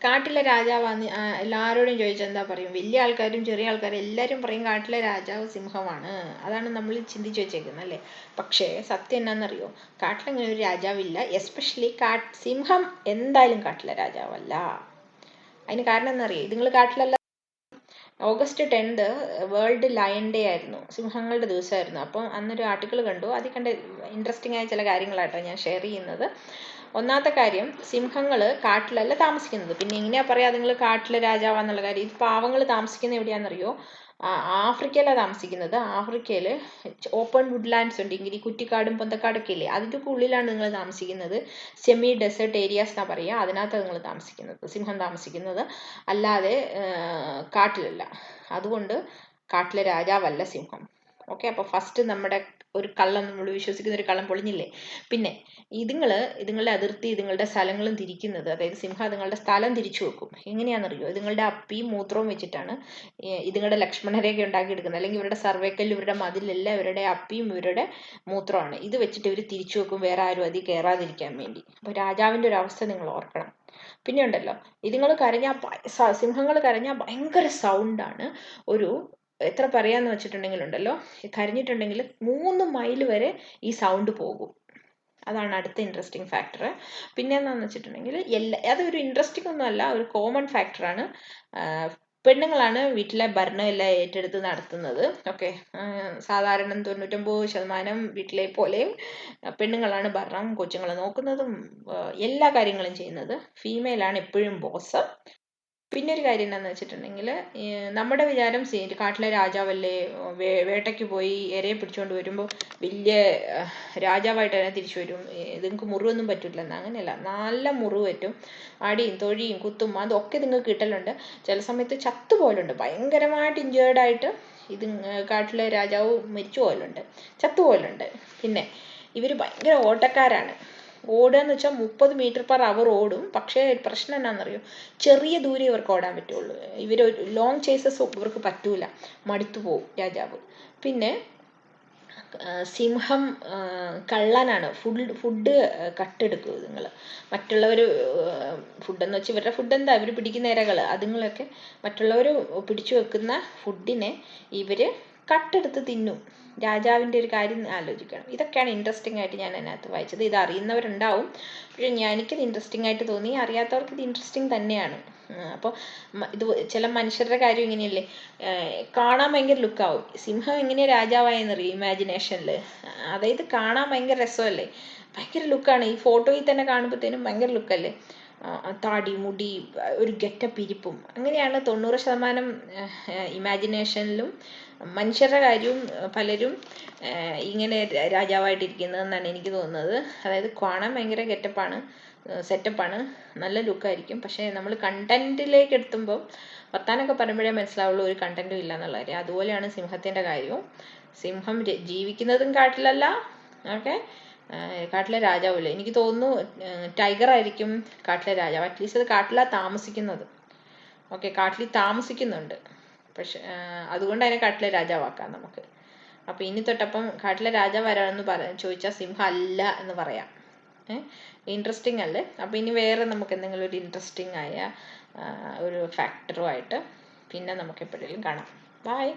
കാട്ടിലെ രാജാവാന്ന് എല്ലാവരോടും ചോദിച്ചാൽ എന്താ പറയും? വലിയ ആൾക്കാരും ചെറിയ ആൾക്കാരും എല്ലാവരും പറയും കാട്ടിലെ രാജാവ് സിംഹമാണ്. അതാണ് നമ്മൾ ചിന്തിച്ച് വെച്ചേക്കുന്നത് അല്ലേ? പക്ഷേ സത്യം എന്നാണെന്നറിയോ കാട്ടിലങ്ങനെ ഒരു രാജാവില്ല. എസ്പെഷ്യലി കാട്ട് സിംഹം എന്തായാലും കാട്ടിലെ രാജാവല്ല. അതിന് കാരണം എന്നറിയോ നിങ്ങൾ കാട്ടിലല്ല. August tenth world lion day ആയിരുന്നു. സിംഹങ്ങളുടെ ദിവസമായിരുന്നു. അപ്പം അന്നൊരു ആർട്ടിക്കിൾ കണ്ടു. അതിൽ കണ്ട ഇൻട്രസ്റ്റിംഗ് ആയ ചില കാര്യങ്ങളാട്ടോ ഞാൻ ഷെയർ ചെയ്യുന്നത്. ഒന്നാമത്തെ കാര്യം സിംഹങ്ങൾ കാട്ടിലല്ല താമസിക്കുന്നത്. പിന്നെ എങ്ങനെയാ പറയാ നിങ്ങൾ കാട്ടിലെ രാജാവാന്നുള്ള കാര്യം. ഇത് പാവങ്ങൾ താമസിക്കുന്നത് എവിടെയാണെന്നറിയോ ആഫ്രിക്കയിലാണ് താമസിക്കുന്നത്. ആഫ്രിക്കയിൽ ഓപ്പൺ വുഡ്ലാൻഡ്സ് ഉണ്ട്. ഇങ്ങനെ കുറ്റിക്കാടും പൊന്തക്കാടൊക്കെ ഇല്ലേ? അതിന്റെ ഉള്ളിലാണ് നിങ്ങൾ താമസിക്കുന്നത്. സെമി ഡെസേർട്ട് ഏരിയാസ് എന്നാ പറയുക അതിനകത്താണ് നിങ്ങൾ താമസിക്കുന്നത്. സിംഹം താമസിക്കുന്നത്. അല്ലാതെ കാട്ടിലല്ല. അതുകൊണ്ട് കാട്ടിലെ രാജാവല്ല സിംഹം. ഓക്കെ അപ്പോൾ ഫസ്റ്റ് നമ്മുടെ ഒരു കള്ളം നമ്മൾ വിശ്വസിക്കുന്ന ഒരു കള്ളം പൊളിഞ്ഞില്ലേ? പിന്നെ ഇതുങ്ങൾ ഇതുങ്ങളുടെ അതിർത്തി ഇതുങ്ങളുടെ സ്ഥലങ്ങളും തിരിക്കുന്നത് അതായത് സിംഹം ഇതുങ്ങളുടെ സ്ഥലം തിരിച്ചു വെക്കും. എങ്ങനെയാണെന്നറിയോ? ഇതുങ്ങളുടെ അപ്പിയും മൂത്രവും വെച്ചിട്ടാണ് ഇതുങ്ങളുടെ ലക്ഷ്മണരേഖ ഉണ്ടാക്കിയെടുക്കുന്നത്. അല്ലെങ്കിൽ ഇവരുടെ സർവേക്കല്ല് ഇവരുടെ മതിലെല്ലാം ഇവരുടെ അപ്പിയും ഇവരുടെ മൂത്രമാണ് ഇത് വെച്ചിട്ട് ഇവർ തിരിച്ചു വെക്കും വേറെ ആരും അതിൽ കയറാതിരിക്കാൻ വേണ്ടി. അപ്പോൾ രാജാവിന്റെ ഒരു അവസ്ഥ നിങ്ങൾ ഓർക്കണം. പിന്നെ ഉണ്ടല്ലോ ഇതുങ്ങൾ കരഞ്ഞാൽ സിംഹങ്ങൾ കരഞ്ഞാൽ ഭയങ്കര സൗണ്ടാണ് ഒരു എത്ര പറയാന്ന് വെച്ചിട്ടുണ്ടെങ്കിൽ ഉണ്ടല്ലോ കരഞ്ഞിട്ടുണ്ടെങ്കിൽ മൂന്ന് മൈൽ വരെ ഈ സൗണ്ട് പോകും. അതാണ് അടുത്ത ഇൻട്രസ്റ്റിംഗ് ഫാക്ടർ പിന്നെ എന്താണെന്ന് വെച്ചിട്ടുണ്ടെങ്കിൽ എല്ലാ അതൊരു ഇൻട്രസ്റ്റിംഗ് ഒന്നുമല്ല ഒരു കോമൺ ഫാക്ടറാണ് പെണ്ണുങ്ങളാണ് വീട്ടിലെ ഭരണം എല്ലാം ഏറ്റെടുത്ത് നടത്തുന്നത്. ഓക്കെ. സാധാരണ തൊണ്ണൂറ്റൊമ്പത് ശതമാനം വീട്ടിലെ പോലെയും പെണ്ണുങ്ങളാണ് ഭരണം കൊച്ചുങ്ങളെ നോക്കുന്നതും എല്ലാ കാര്യങ്ങളും ചെയ്യുന്നത്. ഫീമെയിലാണ് എപ്പോഴും ബോസ് പിന്നെ ഒരു കാര്യം എന്താണെന്ന് വെച്ചിട്ടുണ്ടെങ്കിൽ നമ്മുടെ വിചാരം കാട്ടിലെ രാജാവല്ലേ വേട്ടയ്ക്ക് പോയി ഇരയെ പിടിച്ചുകൊണ്ട് വരുമ്പോൾ വലിയ രാജാവായിട്ട് തന്നെ തിരിച്ചു വരും. നിങ്ങൾക്ക് മുറിവൊന്നും പറ്റില്ല അങ്ങനെയല്ല നല്ല മുറിവ് പറ്റും. അടിയും തൊഴിയും കുത്തും അതൊക്കെ നിങ്ങൾക്ക് കിട്ടലുണ്ട്. ചില സമയത്ത് ചത്തു പോലുണ്ട് ഭയങ്കരമായിട്ട് ഇഞ്ചേർഡ് ആയിട്ട് ഇത് കാട്ടിലെ രാജാവ് മരിച്ചു പോലുണ്ട് ചത്തു പോലുണ്ട് പിന്നെ ഇവർ ഭയങ്കര ഓട്ടക്കാരാണ്. ഓടുക എന്ന് വെച്ചാൽ മുപ്പത് മീറ്റർ പെർ അവർ ഓടും. പക്ഷേ പ്രശ്നം എന്നാണെന്നറിയോ ചെറിയ ദൂരെ ഇവർക്ക് ഓടാൻ പറ്റുള്ളൂ. ഇവർ ലോങ് ചേസസ് ഇവർക്ക് പറ്റൂല. മടുത്തു പോകും രാജാവ്. പിന്നെ സിംഹം കള്ളനാണ്. ഫുഡ് ഫുഡ് കട്ടെടുക്കും നിങ്ങൾ മറ്റുള്ളവർ ഫുഡെന്ന് വെച്ചാൽ ഇവരുടെ ഫുഡ് എന്താ? ഇവർ പിടിക്കുന്ന ഇരകൾ അതുങ്ങളൊക്കെ മറ്റുള്ളവർ പിടിച്ചു വെക്കുന്ന ഫുഡിനെ ഇവർ കട്ടെടുത്ത് തിന്നും. രാജാവിന്റെ ഒരു കാര്യം ആലോചിക്കണം. ഇതൊക്കെയാണ് ഇൻട്രസ്റ്റിംഗ് ആയിട്ട് ഞാൻ അതിനകത്ത് വായിച്ചത്. ഇത് അറിയുന്നവരുണ്ടാവും. പക്ഷേ ഞാൻ എനിക്കത് ഇൻട്രസ്റ്റിംഗ് ആയിട്ട് തോന്നി. അറിയാത്തവർക്ക് ഇത് ഇൻട്രസ്റ്റിംഗ് തന്നെയാണ്. അപ്പോൾ ഇത് ചില മനുഷ്യരുടെ കാര്യം ഇങ്ങനെയല്ലേ? കാണാൻ ഭയങ്കര ലുക്കാവും സിംഹം എങ്ങനെയാണ് രാജാവായെന്നറിയും ഇമാജിനേഷനിൽ അതായത് കാണാൻ ഭയങ്കര രസമല്ലേ? ഭയങ്കര ലുക്കാണ് ഈ ഫോട്ടോയിൽ തന്നെ കാണുമ്പോഴത്തേനും ഭയങ്കര ലുക്കല്ലേ താടി മുടി ഒരു ഗെറ്റപ്പ് ഇരിപ്പും. അങ്ങനെയാണ് തൊണ്ണൂറ് ശതമാനം ഇമാജിനേഷനിലും മനുഷ്യരുടെ കാര്യവും പലരും ഇങ്ങനെ രാജാവായിട്ടിരിക്കുന്നതെന്നാണ് എനിക്ക് തോന്നുന്നത്. അതായത് കാണാൻ ഭയങ്കര ഗെറ്റപ്പാണ് സെറ്റപ്പാണ്. നല്ല ലുക്കായിരിക്കും. പക്ഷേ നമ്മൾ കണ്ടന്റിലേക്ക് എത്തുമ്പോൾ വർത്താനൊക്കെ പറയുമ്പോഴേ മനസ്സിലാവുള്ളൂ ഒരു കണ്ടന്റും ഇല്ല എന്നുള്ള കാര്യം. അതുപോലെയാണ് സിംഹത്തിന്റെ കാര്യവും. സിംഹം ജീവിക്കുന്നതും കാട്ടിലല്ല. ഓക്കെ? കാട്ടിലെ രാജാവല്ലേ? എനിക്ക് തോന്നുന്നു ടൈഗർ ആയിരിക്കും കാട്ടിലെ രാജാവ്. അറ്റ്ലീസ്റ്റ് അത് കാട്ടിലാണ് താമസിക്കുന്നത്. ഓക്കെ കാട്ടിൽ താമസിക്കുന്നുണ്ട്. പക്ഷെ അതുകൊണ്ട് അതിനെ കാട്ടിലെ രാജാവാക്കാം നമുക്ക്. അപ്പോൾ ഇനി തൊട്ടപ്പം കാട്ടിലെ രാജാവ് ആരാണെന്ന് പറ ചോദിച്ചാൽ സിംഹം അല്ല എന്ന് പറയാം. ഇൻട്രസ്റ്റിംഗ് അല്ലേ? അപ്പോൾ ഇനി വേറെ നമുക്ക് എന്തെങ്കിലും ഒരു ഇൻട്രസ്റ്റിംഗ് ആയ ഒരു ഫാക്ടറുമായിട്ട് പിന്നെ നമുക്ക് എപ്പോഴെങ്കിലും കാണാം. ബായ്